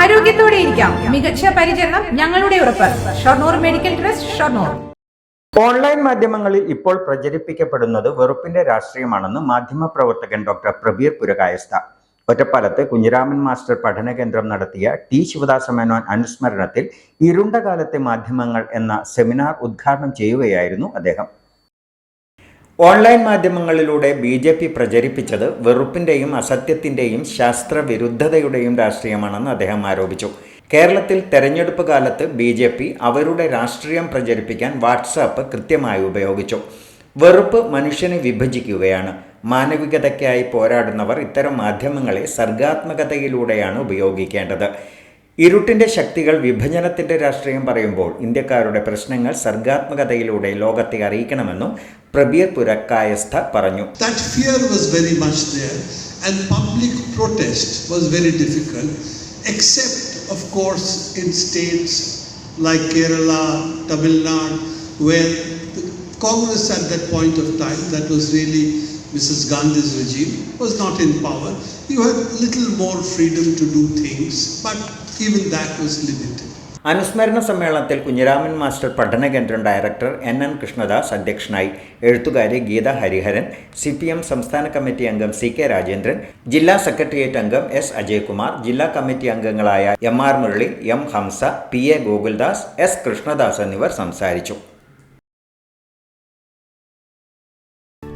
ആരോഗ്യത്തോടെ ഇരിക്കാം. മികച്ച പരിചരണം ഞങ്ങളുടെ ഉറപ്പ്. Shoranur medical trust Shoranur. Online മാധ്യമങ്ങളിൽ ഇപ്പോൾ പ്രചരിപ്പിക്കപ്പെടുന്നത് വെറുപ്പിന്റെ രാഷ്ട്രീയമാണെന്ന് മാധ്യമപ്രവർത്തകൻ ഡോക്ടർ പ്രബീർ പുരകായസ്ഥ. ഒറ്റപ്പാലത്ത് കുഞ്ഞിരാമൻ മാസ്റ്റർ പഠന കേന്ദ്രം നടത്തിയ ടി ശിവദാസ മേനോൻ അനുസ്മരണത്തിൽ ഇരുണ്ടകാലത്തെ മാധ്യമങ്ങൾ എന്ന സെമിനാർ ഉദ്ഘാടനം ചെയ്യുകയായിരുന്നു അദ്ദേഹം. ഓൺലൈൻ മാധ്യമങ്ങളിലൂടെ ബി ജെ പി പ്രചരിപ്പിച്ചത് വെറുപ്പിന്റെയും അസത്യത്തിന്റെയും ശാസ്ത്രവിരുദ്ധതയുടെയും രാഷ്ട്രീയമാണെന്ന് അദ്ദേഹം ആരോപിച്ചു. കേരളത്തിൽ തെരഞ്ഞെടുപ്പ് കാലത്ത് ബി ജെ പി അവരുടെ രാഷ്ട്രീയം പ്രചരിപ്പിക്കാൻ വാട്സാപ്പ് കൃത്യമായി ഉപയോഗിച്ചു. വെറുപ്പ് മനുഷ്യനെ വിഭജിക്കുകയാണ്. മാനവികതയ്ക്കായി പോരാടുന്നവർ ഇത്തരം മാധ്യമങ്ങളെ സർഗാത്മകതയിലൂടെയാണ് ഉപയോഗിക്കേണ്ടത്. ഇരുട്ടിന്റെ ശക്തികൾ വിഭജനത്തിന്റെ രാഷ്ട്രീയം പറയുമ്പോൾ ഇന്ത്യക്കാരുടെ പ്രശ്നങ്ങൾ സർഗാത്മകതയിലൂടെ ലോകത്തെ അറിയിക്കണമെന്നും പ്രബീർ പുരക്കായസ്ഥ പറഞ്ഞു and public protest was very difficult, except, of course, in states like Kerala, Tamil Nadu, where the Congress at that point of time, that was really Mrs. Gandhi's regime, was not in power. You had little more freedom to do things, but even that was limited. അനുസ്മരണ സമ്മേളനത്തിൽ Kunhiraman master പഠന കേന്ദ്രം director N N Krishnadas അധ്യക്ഷനായി എഴുത്തുകാരി Geetha Hariharan C P M സംസ്ഥാന committee അംഗം C K Rajendran ജില്ലാ secretariat അംഗം എസ് അജയ്കുമാർ ജില്ലാ കമ്മിറ്റി അംഗങ്ങളായ M R Murali M Hamsa P A Gokuldas S Krishnadas എന്നിവർ സംസാരിച്ചു